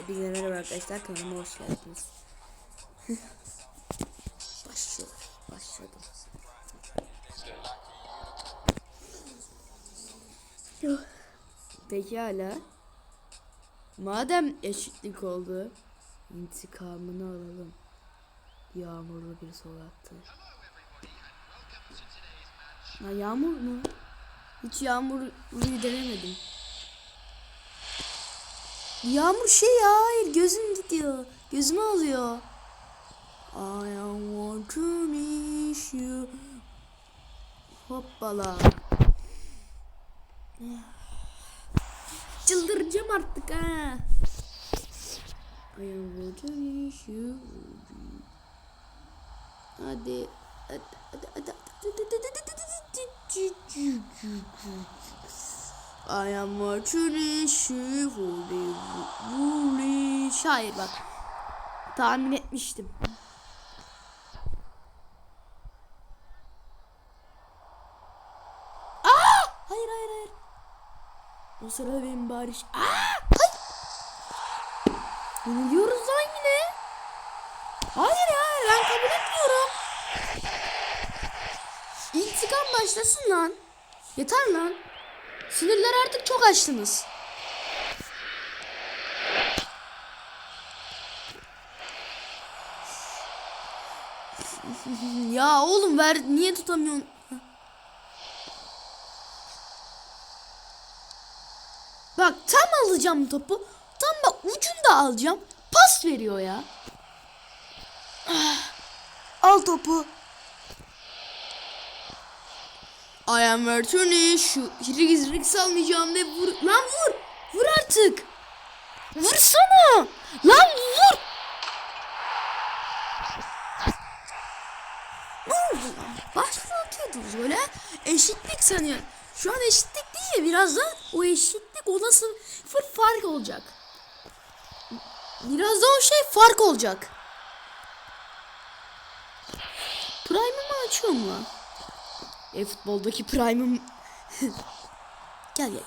Hepinize merhaba arkadaşlar kanalıma hoş geldiniz. Başlıyor. Başladım. Pekala. Madem eşitlik oldu, intikamını alalım. Yağmurlu bir sokaktı. Ha, yağmur mu? Hiç yağmurluyu denemedim. Yağmur şey ya hayır gözüm gidiyor. Gözümü alıyor. I want to miss you. Hoppala. Çıldıracağım artık ha. I want to miss you. Hadi. Hadi hadi hadi. I am watching you foolish. Hayır bak. Tahmin etmiştim. Aa! Hayır hayır hayır. O sırada benim bariş. Aa! Hayır. Yeniliyoruz lan yine. Hayır ya ben kabul etmiyorum. İntikam başlasın lan. Yeter lan. Sinirler artık çok açtınız. ya oğlum ver niye tutamıyorsun? Bak tam alacağım topu. Tam bak ucunda alacağım. Pas veriyor ya. Al topu. I am Mertuni şu Rigs Rigs almayacağım ve vur. Lan vur. Vur artık. Vursana. Lan vur. Ne oldu lan? Başlatıyordunuz böyle. Eşitlik sanıyor. Şu an eşitlik değil. Birazdan o eşitlik o nasıl sıfır fark olacak. Birazdan o şey fark olacak. Prime'ımı açıyorum lan. E futboldaki prime'ım Gel gel.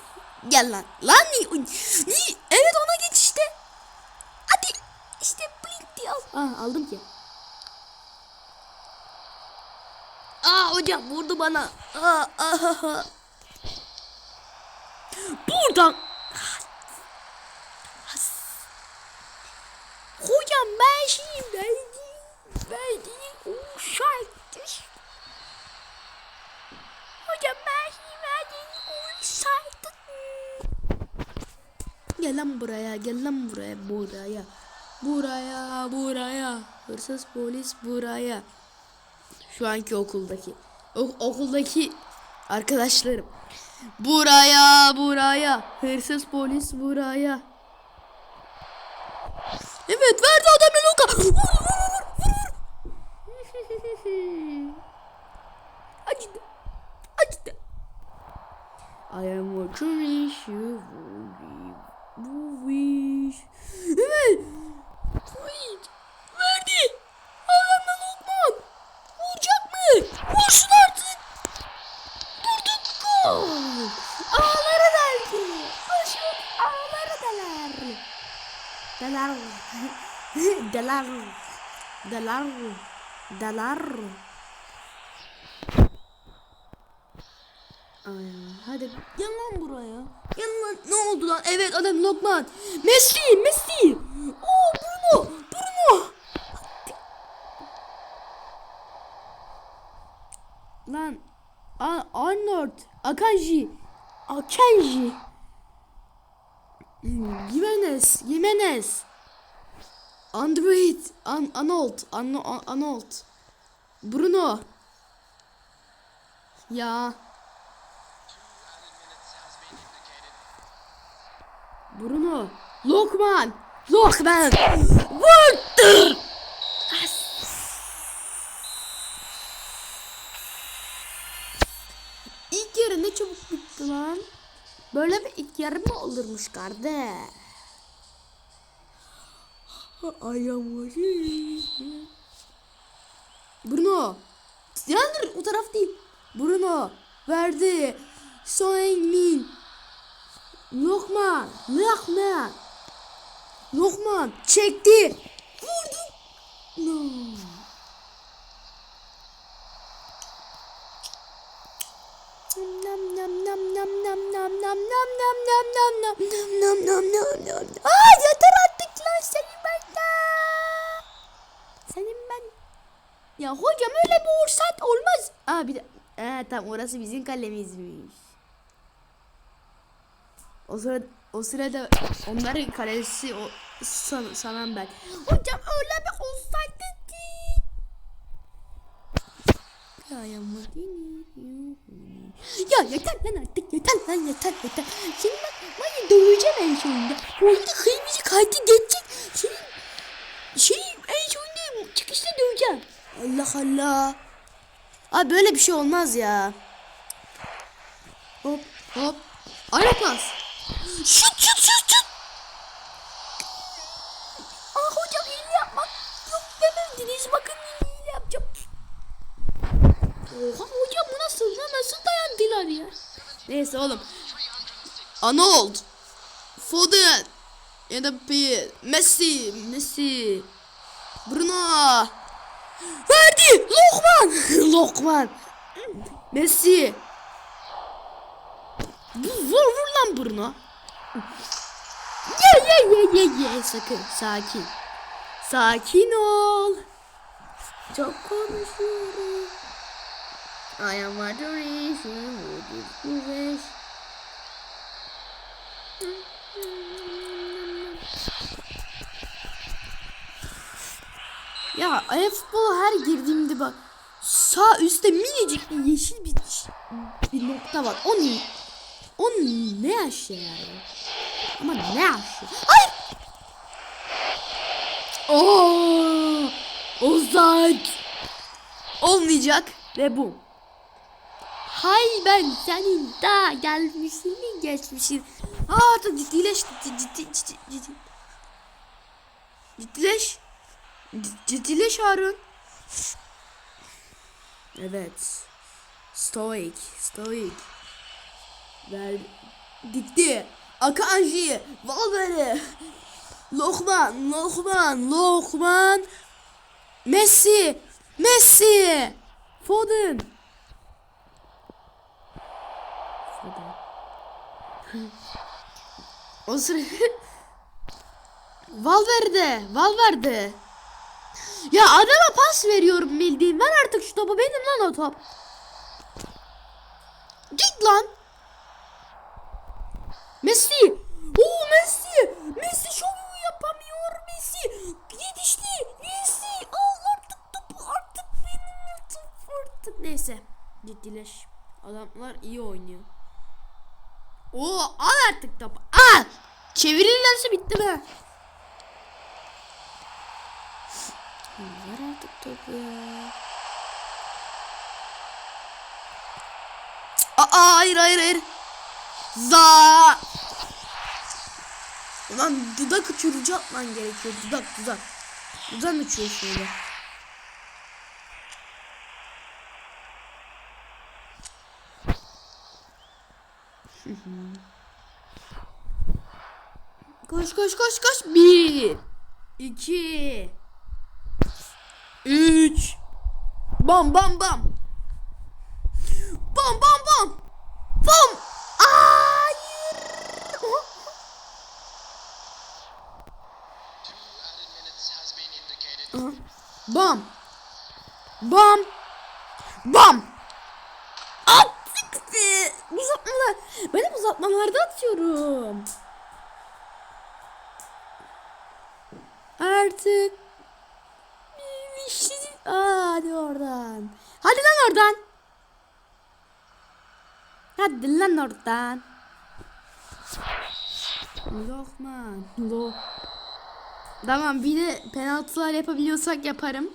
Gel lan. Lan ni, ni evet ona geç işte. Hadi işte blink diye al. Ah aldım ki. Aa hocam vurdu bana. Aa, ah, Buradan. Hocam ben şeyim ben ben uşaktır. Hocam ben şeyim ben uşaktır. Gel lan buraya gel lan buraya buraya. Buraya buraya. Hırsız polis buraya. Şu anki okuldaki. O- okuldaki arkadaşlarım. Buraya buraya. Hırsız polis buraya. Evet verdi adamla. Vur vur vur vur vur. Acıdı. Acıdı. I am watching you movies. Evet. Wait. Verdi. Adamla Lokman. Vuracak mı? Vursun artık. Durduk gol. Ağları deldi. Koşun ağları deler. Deler. Deler. Deler. Deler. Ay, hadi gel lan buraya. Lan. Ne oldu lan? Evet adam Lokman. Messi, Messi. Oo Bruno, Bruno. Lan Arnold, Akanji, Akanji. Jimenez, Jimenez. Android, An Arnold, An An- Arnold. Bruno. Ya. Bruno. Lokman. Lokman. Vurdu. İlk yarı ne çabuk bitti lan. Böyle bir ilk yarı mı olurmuş kardeş? Ayağım Bruno. Yandır o taraf değil. Bruno verdi. Son Min. Lokman. Lokman. Lokman çekti. Vurdu. No. Nam nam nam nam nam nam nam nam nam nam nam nam nam nam nam nam Aa yeter artık lan senin ben de. Senin ben. Ya hocam öyle bir orsat olmaz. Aa bir de. Aa, tamam orası bizim kalemizmiş. O sırada o sırada onların kalesi o san, sanan ben. Hocam öyle bir olsaydı değil. Ya yeter lan artık yeter lan yeter yeter. Şimdi ben bana döveceğim en sonunda. Orada kırmızı kartı geçecek. Senin şey en sonunda çıkışta döveceğim. Allah Allah. Abi böyle bir şey olmaz ya. Hop hop. Ara pas. Şut şut şut şut. Aa hocam hile yapmak yok demediniz. Bakın hile yapacağım. Oha hocam bu nasıl lan nasıl dayandılar ya. Neyse oğlum. Arnold. Foden. Ya da Pierre. Messi. Messi. Bruno. Verdi. Lokman. Lokman. Messi. Vur, vur lan Bruno. Ye ye ye ye ye sakın sakin. Sakin ol. Çok konuşuyorum. I am adoration with this Ya e-futbola her girdiğimde bak sağ üstte minicik bir yeşil bir, bir nokta var. O ne? O ne yani? Ama ne aşağı? Hayır! Oo! Uzak! Olmayacak ve bu. Hay ben senin daha gelmişini geçmişin. Aa da ciddileş ciddi ciddi ciddi ciddi. Ciddileş. Cid- Ciddileş Harun. Evet. Stoik. Stoik. Ver. Dikti. Akanji. Valverde. Lokman. Lokman. Lokman. Messi. Messi. Foden. Foden. o sıra... Valverde. Valverde. Ya adama pas veriyorum bildiğin. Ver artık şu topu. Benim lan o top. Git lan. Messi. Oo Messi. Messi şovu yapamıyor Messi. Yetişti. Messi. Al artık topu artık benim top artık. Neyse. Ciddileş. Adamlar iyi oynuyor. Oo al artık topu. Al. Çevirirlerse bitti be. Ver artık topu ya. Aa hayır hayır hayır. Za. Ulan dudak uçurucu atman gerekiyor. Dudak dudak. Dudak uçuyor şöyle. koş koş koş koş. Bir. iki, Üç. Bam bam bam. Bam bam bam. Bam. Bam. Bam. Attık. Uzatmalar. Ben hep uzatmalarda atıyorum. Artık. Aa, hadi oradan. Hadi lan oradan. Hadi lan oradan. Lokman. Lo. Tamam bir de penaltılar yapabiliyorsak yaparım.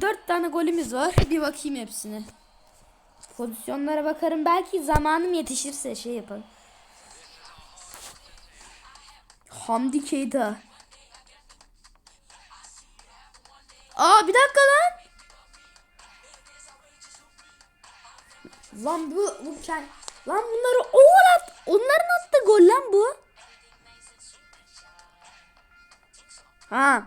Dört tane golümüz var. Bir bakayım hepsine. Pozisyonlara bakarım. Belki zamanım yetişirse şey yaparım. Hamdi Keita. Aa bir dakika lan. Lan bu bu Lan bunları oğlan onların attığı gol lan bu. Ha.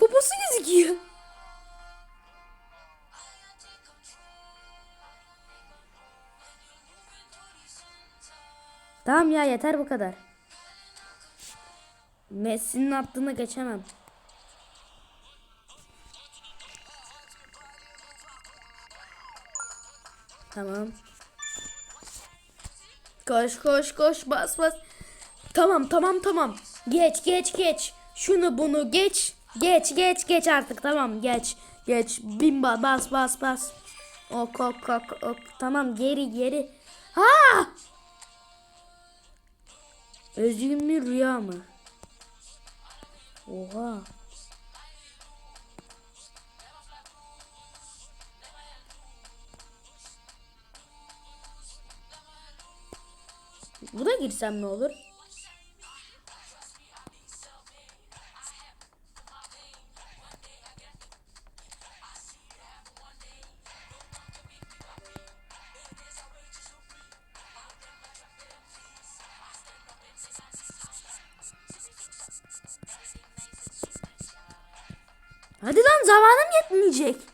Babası gözüküyor. Tamam ya yeter bu kadar. Messi'nin attığını geçemem. Tamam. Koş koş koş bas bas. Tamam tamam tamam. Geç geç geç. Şunu bunu geç. Geç geç geç artık tamam geç. Geç. Bin ba- bas bas bas. Ok ok ok ok. Tamam geri geri. Ha! Özgün bir rüya mı? Oha. Buna girsem ne olur? Hadi lan zamanım yetmeyecek.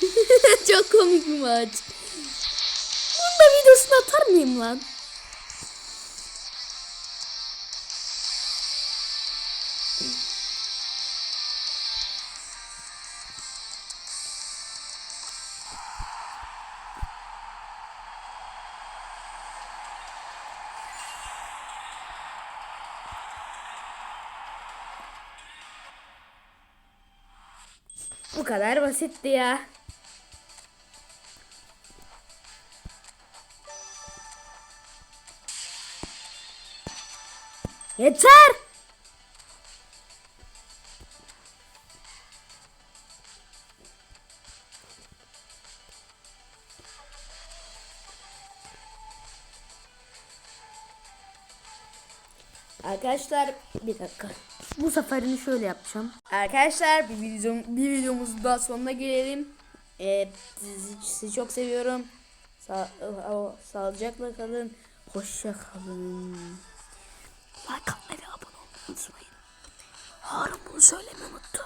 Çok komik bir maç. Bunun da videosunu atar mıyım lan? Bu kadar basitti ya. Yeter. Arkadaşlar bir dakika. Bu seferini şöyle yapacağım. Arkadaşlar bir videom bir videomuzun daha sonuna gelelim. Ee, sizi, sizi çok seviyorum. Sa o- sağlıcakla kalın. Hoşça kalın. Like atmayı ve abone olmayı unutmayın. Harun bunu söylemeyi unuttu.